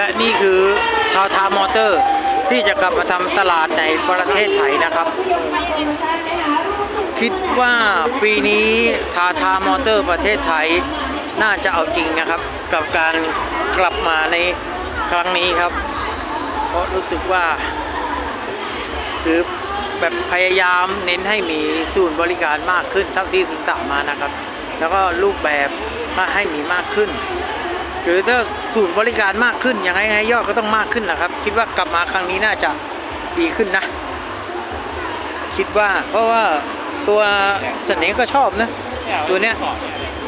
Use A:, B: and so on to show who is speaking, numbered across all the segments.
A: และนี่คือชาวทามอเตอร์ ที่จะกลับมาทำตลาดในประเทศไทยนะครับ คิดว่าปีนี้ทาทามอเตอร์ประเทศไทยน่าจะเอาจริงนะครับ กับการกลับมาในครั้งนี้ครับ เพราะรู้สึกว่า คือแบบพยายามเน้นให้มีศูนย์บริการมากขึ้นเท่าที่ศึกษามานะครับ แล้วก็รูปแบบให้มีมากขึ้น รือถ้าศูนย์บริการมากขึ้นยังไงไงยอดก็ต้องมากขึ้นแหละครับ คิดว่ากลับมาครั้งนี้น่าจะดีขึ้นนะ คิดว่าเพราะว่าตัวเสน่ห์ก็ชอบนะ ตัวเนี้ย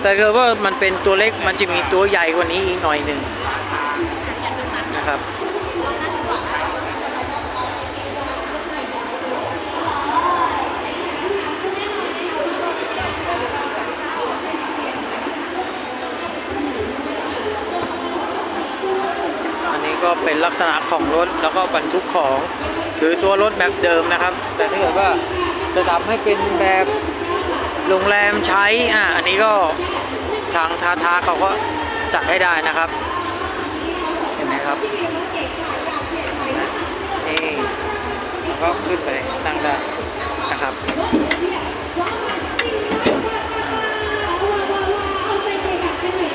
A: แต่คือว่ามันเป็นตัวเล็กมันจะมีตัวใหญ่กว่านี้อีกหน่อยหนึ่งนะครับ ก็เป็นลักษณะของรถแล้วก็บรรทุกของคือตัวรถแบบเดิมนะครับ แต่ถ้าเกิดว่าจะทำให้เป็นแบบโรงแรมใช้อะอันนี้ก็ทางทาทาเขาก็จัดให้ได้นะครับ เห็นไหมครับนี่แล้วก็ขึ้นไปนั่งได้นะครับ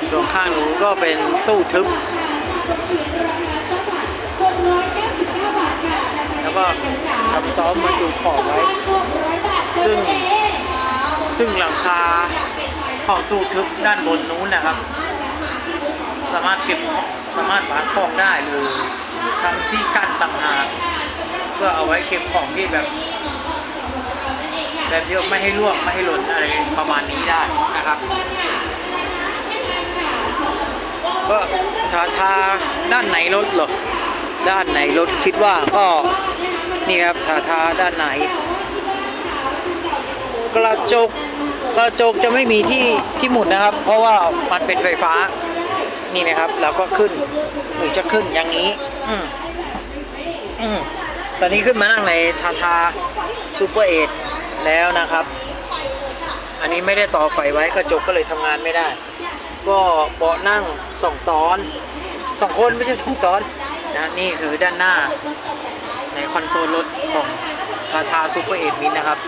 A: ส่วนข้างหนูก็เป็นตู้ทึบ บรรจุของไว้ ซึ่งซึ่งหลังคาของตู้ทึบด้านบนนู้นนะครับ สามารถเก็บของสามารถวางของได้หรือทำที่กั้นต่างหากเพื่อเอาไว้เก็บของที่แบบแบบเยอะไม่ให้ร่วงไม่ให้หล่นอะไรประมาณนี้ได้นะครับก็ทาทาด้านไหนรถหรอด้านไหนรถคิดว่าก็ นี่ครับทาทาด้านไหน กระจกกระจกจะไม่มีที่ที่หมุนนะครับ เพราะว่ามันเป็นไฟฟ้า นี่นะครับเราก็ขึ้นหรือจะขึ้นอย่างนี้ อืมอืมตอนนี้ขึ้นมานั่งในทาทาซูเปอร์เอทแล้วนะครับ อันนี้ไม่ได้ต่อไฟไว้กระจกก็เลยทำงานไม่ได้ ก็เบาะนั่งสองตอนสองคนไม่ใช่สองตอนนะนี่คือด้านหน้า ในคอนโซลรถของทาทาซูเปอร์เอ็ดมินนะครับ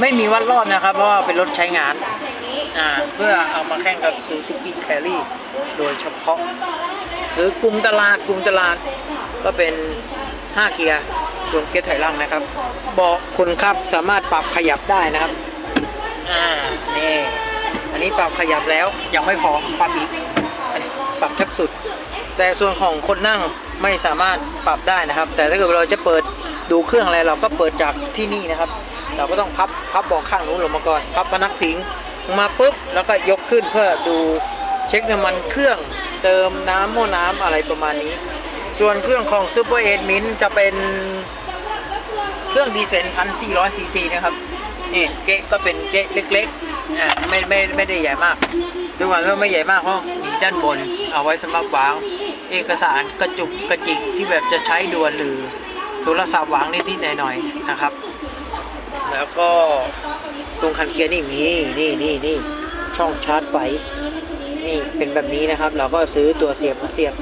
A: ไม่มีวัดรอบนะครับ เพราะว่าเป็นรถใช้งานอ่าเพื่อเอามาแข่งกับซูซูกิแครี่โดยเฉพาะหรือกลุ่มตลาดกลุ่มตลาดก็เป็น 5 เกียร์รวมเกียร์ถอยหลังนะครับเบาะคนขับสามารถปรับขยับได้นะครับอ่านี่อันนี้ปรับขยับแล้วยังไม่พอปรับอีกปรับแทบสุด แต่ส่วนของคนนั่ง ไม่สามารถปรับได้นะครับ แต่ถ้าเกิดเราจะเปิดดูเครื่องอะไรเราก็เปิดจากที่นี่นะครับ เราก็ต้องพับพับบาะข้างนู้นลงมาก่อนพับพนักพิงลงมาปุ๊บแล้วก็ยกขึ้นเพื่อดูเช็คน้ำมันเครื่องเติมน้ำหม้อน้ำอะไรประมาณนี้ ส่วนเครื่องของซูเปอร์เอ็ดมินจะเป็นเครื่องดีเซลพันสี่ร้อยซีซีนะครับนี่เก๊ะก็เป็นเก๊ะเล็กๆอ่าไม่ไม่ไม่ได้ใหญ่มากด้วยความที่ไม่ใหญ่มากเพราะมีด้านบนเอาไว้สำหรับวาง เอกสารกระจุกกระจิกที่แบบจะใช้ด่วนหรือโทรศัพท์วางนิดๆหน่อยๆนะครับ แล้วก็ตรงคันเกียร์นี่มีนี่นี่นี่ช่องชาร์จไฟนี่เป็นแบบนี้นะครับ เราก็ซื้อตัวเสียบมาเสียบ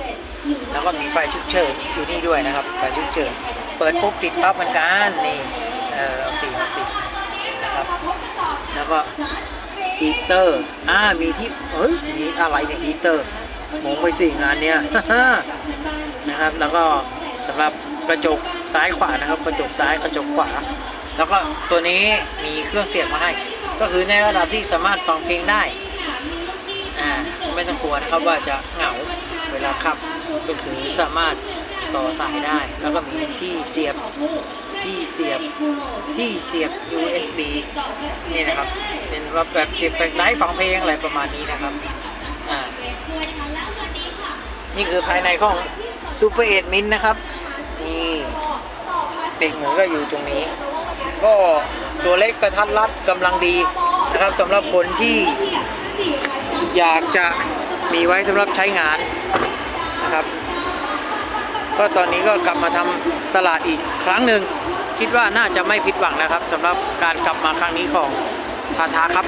A: แล้วก็มีไฟฉุกเฉินอยู่นี่ด้วยนะครับไฟฉุกเฉินเปิดปุ๊บปิดปั๊บเหมือนกันนี่เออเอาปิดเอาปิดนะครับ แล้วก็ฮีเตอร์อ่ามีที่เอ้ยมีอะไรเนี่ยฮีเตอร์ มงไปสิงานเนี้ยนะครับ แล้วก็สำหรับกระจกซ้ายขวานะครับ กระจกซ้ายกระจกขวา แล้วก็ตัวนี้มีเครื่องเสียงมาให้ ก็คือในระดับที่สามารถฟังเพลงได้อ่าไม่ต้องกลัวนะครับว่าจะเหงาเวลาขับก็คือสามารถต่อสายได้ แล้วก็มีที่เสียบที่เสียบที่เสียบ USB นี่นะครับ เป็นแบบแบบเสียบแฟลชไลท์ฟังเพลงอะไรประมาณนี้นะครับ นี่คือภายในของ Super 8 Min นนะครับ นี่เด็กหมูก็อยู่ตรงนี้ ก็ตัวเล็กกระทัดรัดกำลังดีนะครับสำหรับคนที่อยากจะมีไว้สำหรับใช้งานนะครับ ก็ตอนนี้ก็กลับมาทำตลาดอีกครั้งหนึ่งคิดว่าน่าจะไม่ผิดหวังนะครับสำหรับการกลับมาครั้งนี้ของทาทาครับ